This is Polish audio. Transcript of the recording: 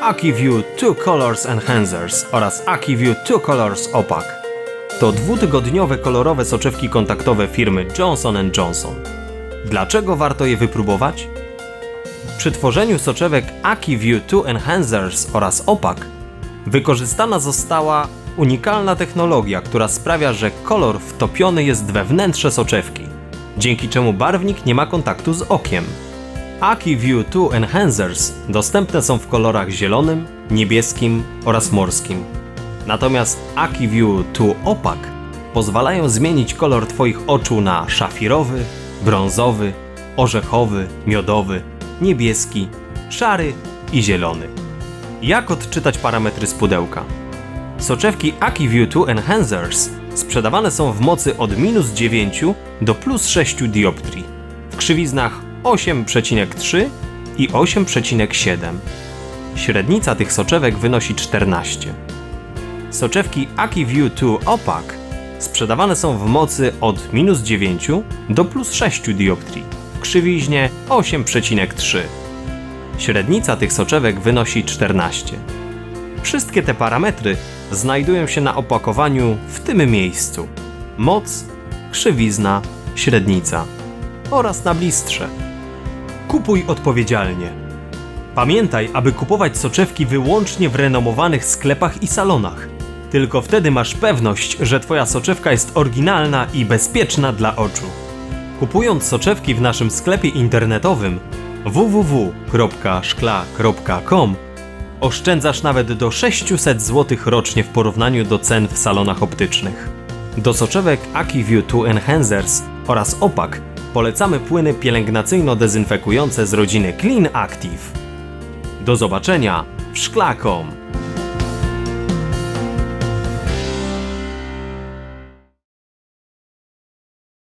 AkiView 2 Colors Enhancers oraz AkiView 2 Colors Opaque. To dwutygodniowe kolorowe soczewki kontaktowe firmy Johnson Johnson. Dlaczego warto je wypróbować? Przy tworzeniu soczewek AkiView 2 Enhancers oraz Opaque wykorzystana została unikalna technologia, która sprawia, że kolor wtopiony jest we wnętrze soczewki, dzięki czemu barwnik nie ma kontaktu z okiem. AkiView 2 Enhancers dostępne są w kolorach zielonym, niebieskim oraz morskim. Natomiast AkiView 2 Opaque pozwalają zmienić kolor Twoich oczu na szafirowy, brązowy, orzechowy, miodowy, niebieski, szary i zielony. Jak odczytać parametry z pudełka? Soczewki AkiView 2 Enhancers sprzedawane są w mocy od minus 9 do plus 6 dioptrii w krzywiznach 8,3 i 8,7. Średnica tych soczewek wynosi 14. Soczewki AkiView 2 Opaque sprzedawane są w mocy od minus 9 do plus 6 dioptrii krzywiźnie 8,3. Średnica tych soczewek wynosi 14. Wszystkie te parametry znajdują się na opakowaniu w tym miejscu. Moc, krzywizna, średnica oraz na blistrze. Kupuj odpowiedzialnie. Pamiętaj, aby kupować soczewki wyłącznie w renomowanych sklepach i salonach. Tylko wtedy masz pewność, że Twoja soczewka jest oryginalna i bezpieczna dla oczu. Kupując soczewki w naszym sklepie internetowym www.szkla.com oszczędzasz nawet do 600 zł rocznie w porównaniu do cen w salonach optycznych. Do soczewek AkiView 2 Enhancers oraz Opaque polecamy płyny pielęgnacyjno-dezynfekujące z rodziny Clean Active. Do zobaczenia w szklakom!